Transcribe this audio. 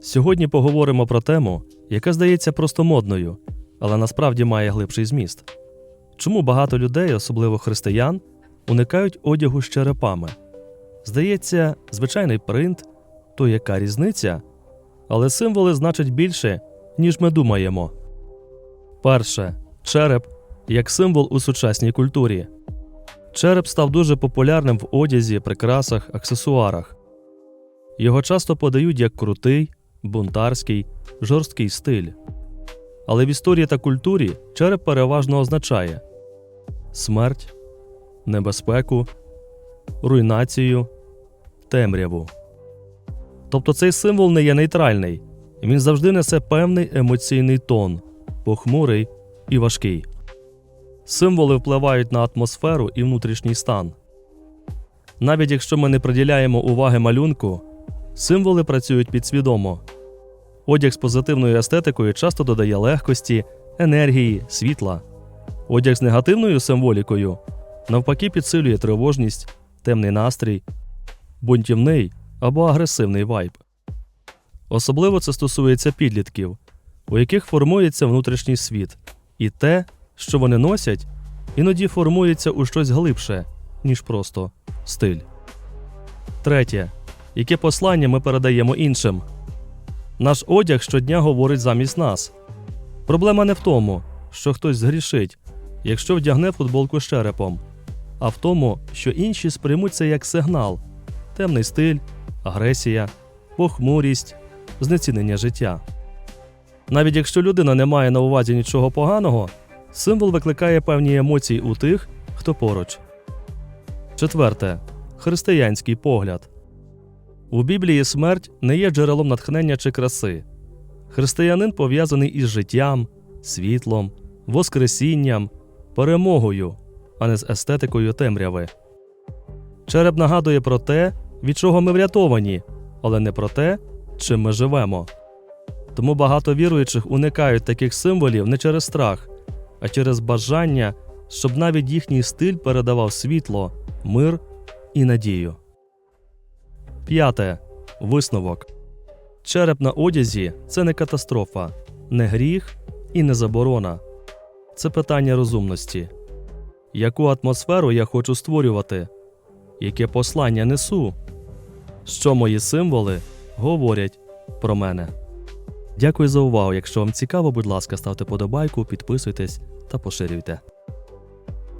Сьогодні поговоримо про тему, яка здається просто модною, але насправді має глибший зміст. Чому багато людей, особливо християн, уникають одягу з черепами? Здається, звичайний принт, то яка різниця? Але символи значать більше, ніж ми думаємо. Перше череп як символ у сучасній культурі. Череп став дуже популярним в одязі, прикрасах, аксесуарах. Його часто подають як крутий, бунтарський, жорсткий стиль. Але в історії та культурі череп переважно означає смерть, небезпеку, руйнацію, темряву. Тобто цей символ не є нейтральний, він завжди несе певний емоційний тон, похмурий і важкий. Символи впливають на атмосферу і внутрішній стан. Навіть якщо ми не приділяємо уваги малюнку, символи працюють підсвідомо. Одяг з позитивною естетикою часто додає легкості, енергії, світла. Одяг з негативною символікою навпаки підсилює тривожність, темний настрій, бунтівний або агресивний вайб. Особливо це стосується підлітків, у яких формується внутрішній світ, і те, що вони носять, іноді формується у щось глибше, ніж просто стиль. Третє. Яке послання ми передаємо іншим? Наш одяг щодня говорить замість нас. Проблема не в тому, що хтось згрішить, якщо вдягне футболку з черепом, а в тому, що інші сприймуть це як сигнал, темний стиль, агресія, похмурість, знецінення життя. Навіть якщо людина не має на увазі нічого поганого, символ викликає певні емоції у тих, хто поруч. Четверте. Християнський погляд. У Біблії смерть не є джерелом натхнення чи краси. Християнин пов'язаний із життям, світлом, воскресінням, перемогою, а не з естетикою темряви. Череп нагадує про те, від чого ми врятовані, але не про те, чим ми живемо. Тому багато віруючих уникають таких символів не через страх, а через бажання, щоб навіть їхній стиль передавав світло, мир і надію. П'яте. Висновок. Череп на одязі це не катастрофа, не гріх і не заборона. Це питання розумності. Яку атмосферу я хочу створювати? Яке послання несу? Що мої символи говорять про мене? Дякую за увагу. Якщо вам цікаво, будь ласка, ставте подобайку, підписуйтесь та поширюйте.